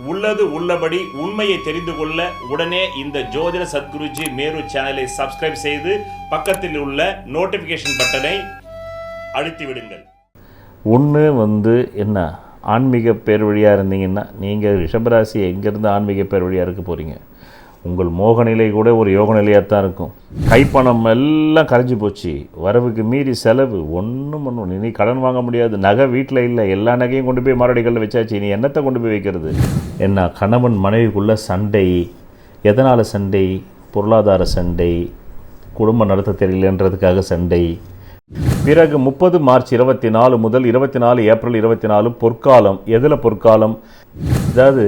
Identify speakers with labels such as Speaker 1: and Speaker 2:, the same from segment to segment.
Speaker 1: உள்ளது உள்ளபடி உண்மையை தெரிந்து கொள்ள உடனே இந்த ஜோதிட சத்குருஜி மேரு சேனலை சப்ஸ்கிரைப் செய்து பக்கத்தில் உள்ள நோட்டிஃபிகேஷன் பட்டனை அழுத்தி விடுங்கள்
Speaker 2: ஒன்று வந்து என்ன? ஆன்மீக பேர் வழியாக இருந்தீங்கன்னா நீங்கள் ரிஷபராசி எங்கேருந்து ஆன்மீக பேர் வழியாக இருக்க போகிறீங்க உங்கள் மோக நிலை கூட ஒரு யோக நிலையாக தான் இருக்கும். கைப்பணம் எல்லாம் கரைஞ்சி போச்சு. வரவுக்கு மீறி செலவு ஒன்றும் ஒன்றும் இனி கடன் வாங்க முடியாது. நகை வீட்டில் இல்லை. எல்லா நகையும் கொண்டு போய் மாரடிகளில் வச்சாச்சு. நீ என்னத்தை கொண்டு போய் வைக்கிறது? என்ன கணவன் மனைவிக்குள்ள சண்டை. எதனால் சண்டை? பொருளாதார சண்டை. குடும்பம் நடத்த தெரியலன்றதுக்காக சண்டை. பிறகு முப்பது மார்ச் இருபத்தி நாலு முதல் இருபத்தி நாலு ஏப்ரல் இருபத்தி நாலு பொற்காலம். எதில் பொற்காலம்? அதாவது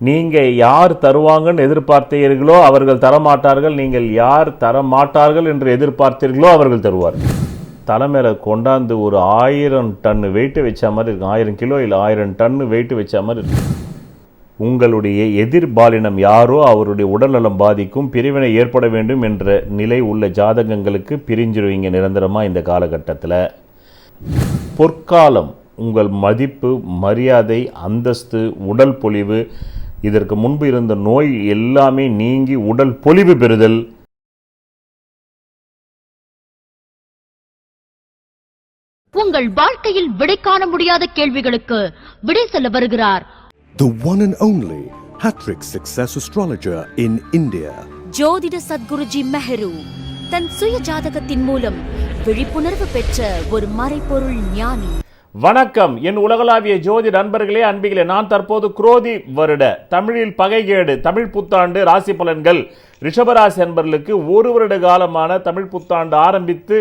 Speaker 2: நீங்கள் யார் தருவாங்கன்னு எதிர்பார்த்தீர்களோ அவர்கள் தரமாட்டார்கள். நீங்கள் யார் தரமாட்டார்கள் என்று எதிர்பார்த்தீர்களோ அவர்கள் தருவார்கள். தலை மேலே கொண்டாந்து ஒரு ஆயிரம் டன்னு வெயிட்டு வச்ச மாதிரி இருக்கும். ஆயிரம் கிலோ இல்லை ஆயிரம் டன்னு வெயிட்டு வச்ச மாதிரி இருக்கும். உங்களுடைய எதிர்பாலினம் யாரோ அவருடைய உடல்நலம் பாதிக்கும் பிரிவினை ஏற்பட வேண்டும் என்ற நிலை உள்ள ஜாதகங்களுக்கு பிரிஞ்சிருவீங்க நிரந்தரமாக இந்த காலகட்டத்தில். பொற்காலம் உங்கள் மதிப்பு மரியாதை அந்தஸ்து உடல் பொலிவு இதற்கு முன்பு இருந்த நோய் எல்லாமே நீங்கி உடல் பொலிவு பெறுதல்.
Speaker 3: உங்கள் வாழ்க்கையில் விடை காண முடியாத கேள்விகளுக்கு விடை சொல்ல வருகிறார்.
Speaker 4: The one and only Hattrick Success Astrologer in India.
Speaker 5: ஜோதிட சத்குருஜி மெஹரு தன் சுய ஜாதகத்தின் மூலம் விழிப்புணர்வு பெற்ற ஒரு மறைபொருள் ஞானி.
Speaker 2: வணக்கம். என் உலகளாவிய ஜோதி நண்பர்களே அன்பிகளே நான் தற்போது குரோதி வருட தமிழில் பகைகேடு தமிழ் புத்தாண்டு ராசி பலன்கள். ரிஷபராசி அன்பர்களுக்கு ஒரு வருட காலமான தமிழ் புத்தாண்டு ஆரம்பித்து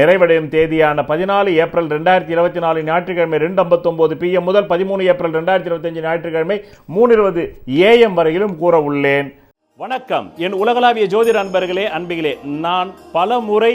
Speaker 2: நிறைவடையும் தேதியான பதினாலு ஏப்ரல் ரெண்டாயிரத்தி இருபத்தி நாலு ஞாயிற்றுக்கிழமை ரெண்டு ஐம்பத்தொம்போது பிஎம் முதல் பதிமூணு ஏப்ரல் ரெண்டாயிரத்தி இருபத்தஞ்சு ஞாயிற்றுக்கிழமை மூணு இருபது ஏஎம் வரையிலும் கூற உள்ளேன்.
Speaker 1: வணக்கம். என் உலகளாவிய ஜோதிட அன்பர்களே அன்பிகளே நான் பல முறை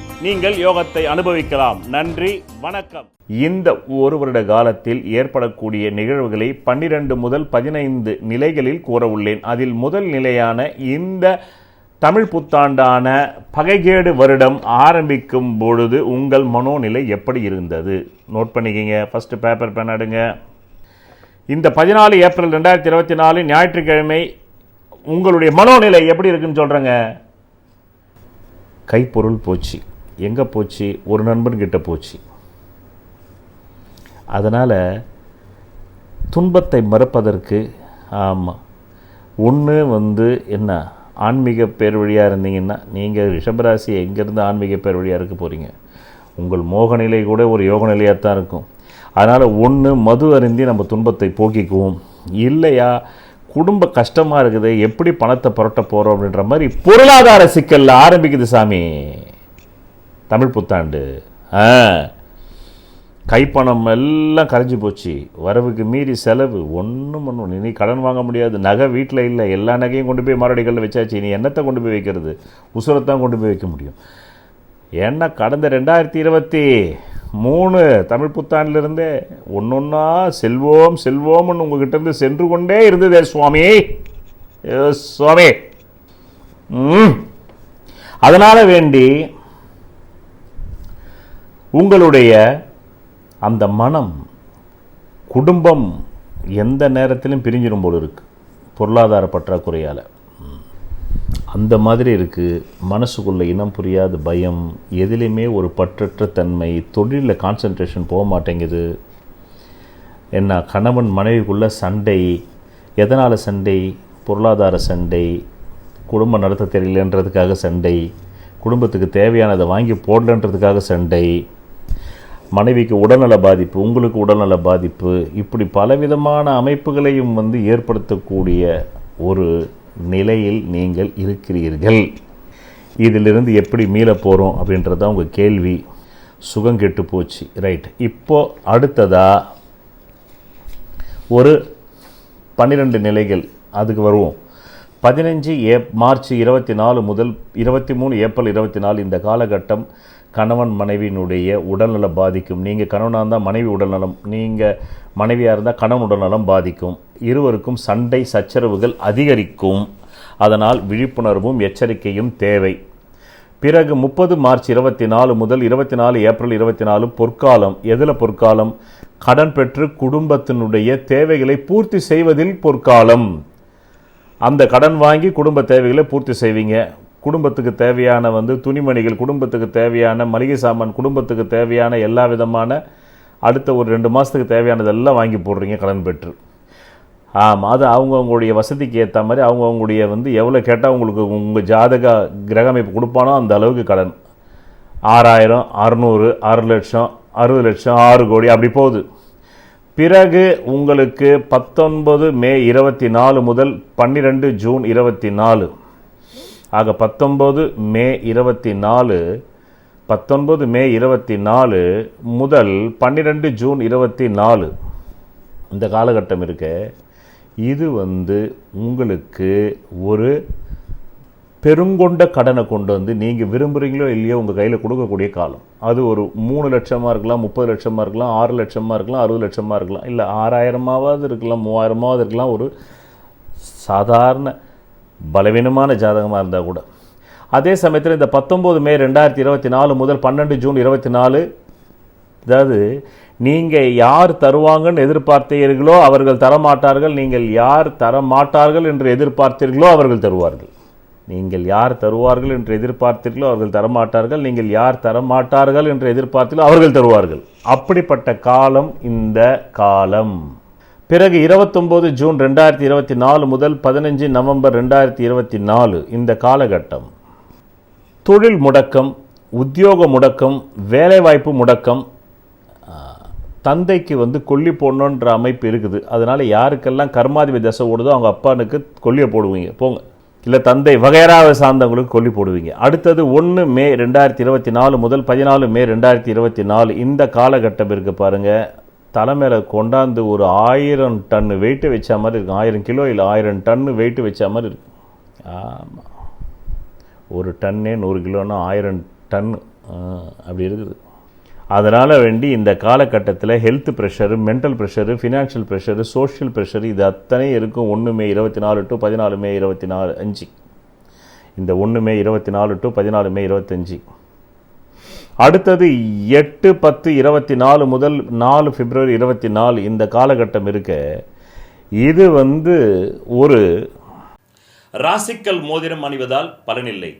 Speaker 1: நீங்கள் யோகத்தை அனுபவிக்கலாம். நன்றி வணக்கம்.
Speaker 2: இந்த ஒரு வருட காலத்தில் ஏற்படக்கூடிய நிகழ்வுகளை பன்னிரண்டு முதல் பதினைந்து நிலைகளில் கூற உள்ளேன். அதில் முதல் நிலையான இந்த தமிழ் புத்தாண்டான பகைகேடு வருடம் ஆரம்பிக்கும் பொழுது உங்கள் மனோநிலை எப்படி இருந்தது? நோட் பண்ணிக்கிங்க. ஃபஸ்ட்டு பேப்பர் பென் இந்த பதினாலு ஏப்ரல் ரெண்டாயிரத்தி இருபத்தி நாலு ஞாயிற்றுக்கிழமை உங்களுடைய மனோநிலை எப்படி இருக்குன்னு சொல்கிறேங்க கைப்பொருள் போச்சு. எங்கே போச்சு? ஒரு நண்பன்கிட்ட போச்சு. அதனால் துன்பத்தை மறப்பதற்கு ஆமாம் ஒன்று வந்து என்ன ஆன்மீக பேர் வழியாக இருந்தீங்கன்னா நீங்கள் ரிஷபராசி எங்கேருந்து ஆன்மீக பேர் வழியாக இருக்க போகிறீங்க உங்கள் மோக நிலை கூட ஒரு யோக நிலையாக தான் இருக்கும். அதனால் ஒன்று மது அருந்தி நம்ம துன்பத்தை போக்கிக்குவோம். இல்லையா குடும்ப கஷ்டமாக இருக்குது எப்படி பணத்தை புரட்ட போகிறோம் அப்படின்ற மாதிரி பொருளாதார சிக்கலில் ஆரம்பிக்குது சாமி. தமிழ் புத்தாண்டு. ஆ. கைப்பணம் எல்லாம் கரைஞ்சி போச்சு. வரவுக்கு மீறி செலவு. ஒன்றும் ஒன்றும் இனி கடன் வாங்க முடியாது. நகை வீட்டில் இல்லை. எல்லா நகையும் கொண்டு போய் மாரடிகளில் வச்சாச்சு. இனி என்னத்தை கொண்டு போய் வைக்கிறது? உசுரத்தான் கொண்டு போய் வைக்க முடியும். ஏன்னா கடந்த ரெண்டாயிரத்தி இருபத்தி மூணு தமிழ் புத்தாண்டிலிருந்தே ஒன்று ஒன்றா செல்வோம் செல்வோம்னு உங்ககிட்ட இருந்து சென்று கொண்டே இருந்ததே. சுவாமி. ஏ சுவாமி. ம். அதனால் வேண்டி உங்களுடைய அந்த மனம் குடும்பம் எந்த நேரத்திலும் பிரிஞ்சிடும் போல் இருக்குது பொருளாதார பற்றாக்குறையால். அந்த மாதிரி இருக்குது மனசுக்குள்ள இனம் புரியாத பயம். எதிலையுமே ஒரு பற்றற்ற தன்மை. தொழிலில் கான்சன்ட்ரேஷன் போக மாட்டேங்குது. என்ன கணவன் மனைவிக்குள்ள சண்டை. எதனால் சண்டை? பொருளாதார சண்டை. குடும்பம் நடத்த தெரியலன்றதுக்காக சண்டை. குடும்பத்துக்கு தேவையானதை வாங்கி போடலன்றதுக்காக சண்டை. மனைவிக்கு உடல்நல பாதிப்பு உங்களுக்கு உடல்நல பாதிப்பு இப்படி பலவிதமான அமைப்புகளையும் வந்து ஏற்படுத்தக்கூடிய ஒரு நிலையில் நீங்கள் இருக்கிறீர்கள். இதிலிருந்து எப்படி மீளப் போகிறோம் அப்படின்றது தான் உங்கள் கேள்வி. சுகம் கெட்டு போச்சு. ரைட் இப்போ அடுத்ததாக ஒரு பன்னிரெண்டு நிலைகள் அதுக்கு வருவோம். பதினஞ்சு ஏ மார்ச் இருபத்தி நாலு முதல் இருபத்தி மூணு ஏப்ரல் இருபத்தி நாலு இந்த காலகட்டம் கணவன் மனைவியினுடைய உடல்நல பாதிக்கும். நீங்கள் கணவனாக இருந்தால் மனைவி உடல்நலம் நீங்கள் மனைவியாக இருந்தால் கணவன் உடல்நலம் பாதிக்கும். இருவருக்கும் சண்டை சச்சரவுகள் அதிகரிக்கும். அதனால் விழிப்புணர்வும் எச்சரிக்கையும் தேவை. பிறகு முப்பது மார்ச் இருபத்தி நாலு முதல் இருபத்தி நாலு ஏப்ரல் இருபத்தி நாலு பொற்காலம். எதில் பொற்காலம்? கடன் பெற்று குடும்பத்தினுடைய தேவைகளை பூர்த்தி செய்வதில் பொற்காலம். அந்த கடன் வாங்கி குடும்ப தேவைகளை பூர்த்தி செய்வீங்க. குடும்பத்துக்கு தேவையான வந்து துணிமணிகள் குடும்பத்துக்கு தேவையான மளிகை சாமான் குடும்பத்துக்கு தேவையான எல்லா விதமான அடுத்த ஒரு ரெண்டு மாதத்துக்கு தேவையானதெல்லாம் வாங்கி போடுறீங்க கடன் பெற்று. ஆமாம் அது அவங்கவுங்களுடைய வசதிக்கு ஏற்ற மாதிரி அவங்கவுங்களுடைய வந்து எவ்வளோ கேட்டால் உங்களுக்கு உங்கள் ஜாதக கிரகமைப்பு கொடுப்பானோ அந்த அளவுக்கு கடன். ஆறாயிரம் அறநூறு ஆறு லட்சம் அறுபது லட்சம் ஆறு கோடி அப்படி போகுது. பிறகு உங்களுக்கு பத்தொன்பது மே இருபத்தி நாலு முதல் பன்னிரெண்டு ஜூன் இருபத்தி நாலு ஆக பத்தொன்பது மே இருபத்தி நாலு பத்தொன்பது மே இருபத்தி நாலு முதல் பன்னிரெண்டு ஜூன் இருபத்தி நாலு இந்த காலகட்டம் இருக்க இது வந்து உங்களுக்கு ஒரு பெருங்கொண்ட கடனை கொண்டு வந்து நீங்கள் விரும்புகிறீங்களோ இல்லையோ உங்கள் கையில் கொடுக்கக்கூடிய காலம். அது ஒரு மூணு லட்சமாக இருக்கலாம் முப்பது லட்சமாக இருக்கலாம் ஆறு லட்சமாக இருக்கலாம் அறுபது லட்சமாக இருக்கலாம். இல்லை ஆறாயிரமாவது இருக்கலாம் மூவாயிரமாவது இருக்கலாம். ஒரு சாதாரண பலவீனமான ஜாதகமாக இருந்தால் கூட. அதே சமயத்தில் இந்த பத்தொம்போது மே ரெண்டாயிரத்தி இருபத்தி நாலு முதல் பன்னெண்டு ஜூன் இருபத்தி நாலு அதாவது நீங்கள் யார் தருவாங்கன்னு எதிர்பார்த்தீர்களோ அவர்கள் தரமாட்டார்கள். நீங்கள் யார் தரமாட்டார்கள் என்று எதிர்பார்த்தீர்களோ அவர்கள் தருவார்கள். நீங்கள் யார் தருவார்கள் என்று எதிர்பார்த்தீர்களோ அவர்கள் தரமாட்டார்கள். நீங்கள் யார் தரமாட்டார்கள் என்று எதிர்பார்த்தீர்களோ அவர்கள் தருவார்கள். அப்படிப்பட்ட காலம் இந்த காலம். பிறகு இருபத்தொம்போது ஜூன் ரெண்டாயிரத்தி இருபத்தி நாலு முதல் பதினஞ்சு நவம்பர் ரெண்டாயிரத்தி இருபத்தி நாலு இந்த காலகட்டம். தொழில் முடக்கம் உத்தியோக முடக்கம் வேலைவாய்ப்பு முடக்கம் தந்தைக்கு வந்து கொல்லி போடணுன்ற அமைப்பு இருக்குது. அதனால் யாருக்கெல்லாம் கர்மாதிபதி தசை ஓடுதோ அவங்க அப்பானுக்கு கொல்லியை போடுவீங்க. போங்க. இல்லை தந்தை வகைராவை சார்ந்தவங்களுக்கு கொல்லி போடுவீங்க. அடுத்தது ஒன்று மே ரெண்டாயிரத்தி இருபத்தி நாலு முதல் பதினாலு மே ரெண்டாயிரத்தி இருபத்தி நாலு இந்த காலகட்டம் இருக்குது பாருங்கள் தலைமையில் கொண்டாந்து ஒரு ஆயிரம் டன்னு வெயிட்டு வச்ச மாதிரி இருக்கும். ஆயிரம் கிலோ இல்லை ஆயிரம் டன்னு வெயிட்டு வச்ச மாதிரி இருக்கும். ஆமாம் ஒரு டன்னே நூறு கிலோன்னா ஆயிரம் டன்னு அப்படி இருக்குது. அதனால் வேண்டி இந்த காலகட்டத்தில் health pressure mental pressure financial pressure social pressure இது அத்தனை இருக்கும். ஒன்று மே இருபத்தி நாலு டு பதினாலு மே இருபத்தி நாலு அஞ்சு. இந்த ஒன்று மே இருபத்தி நாலு டு பதினாலு மே இருபத்தஞ்சி. அடுத்தது எட்டு பத்து இருபத்தி நாலு முதல் நாலு பிப்ரவரி இருபத்தி நாலு இந்த காலகட்டம் இருக்க இது வந்து ஒரு
Speaker 1: ராசிக்கல் மோதிரம் அணிவதால் பலனில்லை.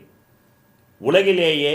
Speaker 1: உலகிலேயே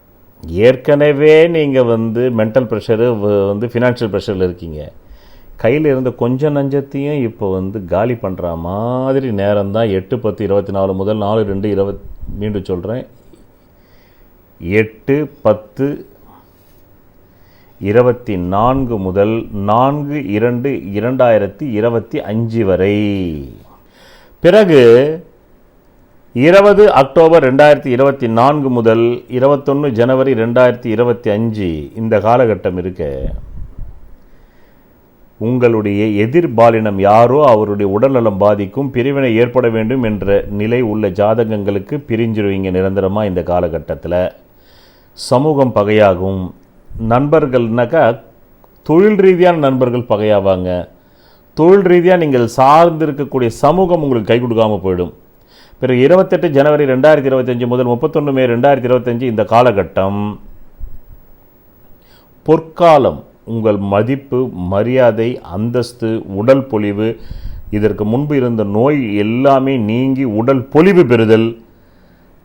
Speaker 2: ஏற்கனவே நீங்கள் வந்து மென்டல் ப்ரெஷரு வந்து ஃபினான்ஷியல் ப்ரெஷரில் இருக்கீங்க. கையில் இருந்த கொஞ்சம் நஞ்சத்தையும் இப்போ வந்து காலி பண்ணுற மாதிரி நேரம் தான் எட்டு பத்து இருபத்தி நாலு முதல் நாலு ரெண்டு இருபத் மீண்டும் சொல்கிறேன் எட்டு பத்து இருபத்தி நான்கு முதல் நான்கு இரண்டு இரண்டாயிரத்தி இருபத்தி அஞ்சு வரை. பிறகு இருபது அக்டோபர் ரெண்டாயிரத்தி இருபத்தி நான்கு முதல் இருபத்தொன்று ஜனவரி ரெண்டாயிரத்தி இருபத்தி அஞ்சு இந்த காலகட்டம் இருக்க. உங்களுடைய எதிர்பாலினம் யாரோ அவருடைய உடல்நலம் பாதிக்கும் பிரிவினை ஏற்பட வேண்டும் என்ற நிலை உள்ள ஜாதகங்களுக்கு பிரிஞ்சிருவீங்க நிரந்தரமாக இந்த காலகட்டத்தில். சமூகம் பகையாகும். நண்பர்கள்னாக்கா தொழில் ரீதியான நண்பர்கள் பகையாவாங்க. தொழில் ரீதியாக நீங்கள் சார்ந்திருக்கக்கூடிய சமூகம் உங்களுக்கு கை கொடுக்காமல் போயிடும். பிறகு இருபத்தெட்டு ஜனவரி ரெண்டாயிரத்தி இருபத்தஞ்சு முதல் முப்பத்தொன்று மே ரெண்டாயிரத்தி இருபத்தஞ்சு இந்த காலகட்டம். பொற்காலம் உங்கள் மதிப்பு மரியாதை அந்தஸ்து உடல் பொலிவு இதற்கு முன்பு இருந்த நோய் எல்லாமே நீங்கி உடல் பொலிவு பெறுதல்.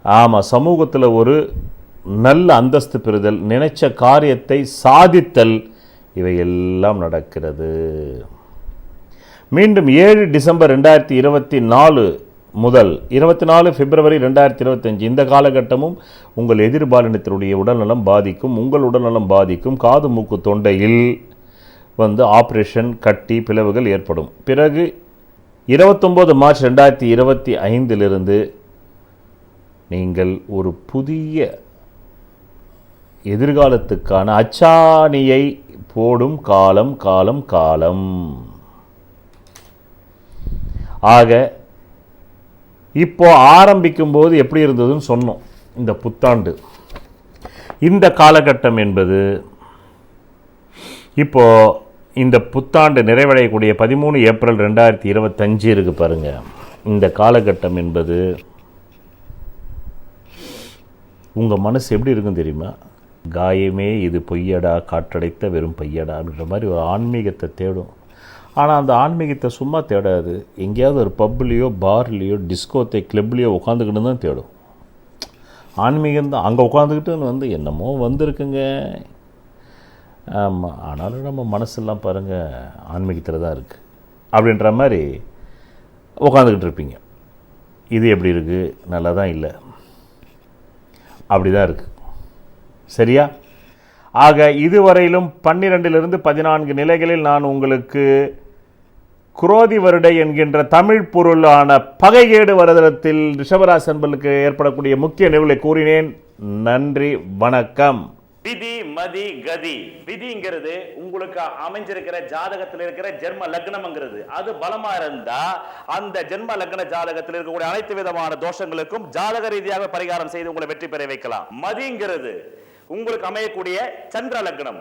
Speaker 2: ஆமாம் சமூகத்தில் ஒரு நல்ல அந்தஸ்து பெறுதல் நினைச்ச காரியத்தை சாதித்தல் இவை எல்லாம் நடக்கிறது. மீண்டும் ஏழு டிசம்பர் ரெண்டாயிரத்தி இருபத்தி நாலு முதல் இருபத்தி நாலு பிப்ரவரி ரெண்டாயிரத்தி இருபத்தஞ்சு. இந்த காலகட்டமும் உங்கள் எதிர்பாலினத்தினுடைய உடல்நலம் பாதிக்கும் உங்கள் உடல்நலம் பாதிக்கும். காது மூக்கு தொண்டையில் வந்து ஆப்ரேஷன் கட்டி பிளவுகள் ஏற்படும். பிறகு இருபத்தொம்போது மார்ச் ரெண்டாயிரத்தி இருபத்தி ஐந்திலிருந்து நீங்கள் ஒரு புதிய எதிர்காலத்துக்கான அச்சாணியை போடும் காலம் காலம் காலம். ஆக இப்போ ஆரம்பிக்கும்போது எப்படி இருந்ததுன்னு சொன்னோம். இந்த புத்தாண்டு. இந்த காலகட்டம் என்பது இப்போது இந்த புத்தாண்டு நிறைவடையக்கூடிய பதிமூணு ஏப்ரல் ரெண்டாயிரத்தி இருபத்தஞ்சு இருக்குது பாருங்க. இந்த காலகட்டம் என்பது உங்கள் மனசு எப்படி இருக்கும் தெரியுமா? காயமே இது பொய்யடா காற்றடைத்த வெறும் பையடான்ற மாதிரி ஒரு ஆன்மீகத்தை தேடும். ஆனால் அந்த ஆன்மீகத்தை சும்மா தேடாது. எங்கேயாவது ஒரு பப்லேயோ பார்லேயோ டிஸ்கோத்தை கிளப்லேயோ உட்காந்துக்கிட்டு தான் தேடும். ஆன்மீகம் தான். அங்கே உட்காந்துக்கிட்டு வந்து என்னமோ வந்திருக்குங்க. ஆமாம் ஆனாலும் நம்ம மனசெல்லாம் பாருங்கள் ஆன்மீகத்தில் தான் இருக்குது அப்படின்ற மாதிரி உட்காந்துக்கிட்டு இருப்பீங்க. இது எப்படி இருக்குது நல்லா தான் இல்லை. அப்படி தான் இருக்குது சரியா? ஆக இதுவரையிலும் பன்னிரெண்டிலிருந்து பதினான்கு நிலைகளில் நான் உங்களுக்கு குரோதி வருடை என்கின்ற தமிழ் பொருளான பகைகேடு வருதலத்தில் ரிஷபராசி அன்பர்களுக்கு ஏற்படக்கூடிய முக்கிய நிகழ்வுகளை கூறினேன். நன்றி வணக்கம்.
Speaker 1: விதி மதி கதி. விதிங்கிறது உங்களுக்கு அமைஞ்சிருக்கிற ஜாதகத்தில் இருக்கிற ஜென்ம லக்னம்ங்கிறது. அது பலமா இருந்தா அந்த ஜென்ம லக்ன ஜாதகத்தில் இருக்கக்கூடிய அனைத்து விதமான தோஷங்களுக்கும் ஜாதக ரீதியாக பரிகாரம் செய்து உங்களை வெற்றி பெற வைக்கலாம். மதிங்கிறது உங்களுக்கு அமையக்கூடிய சந்திர லக்னம்.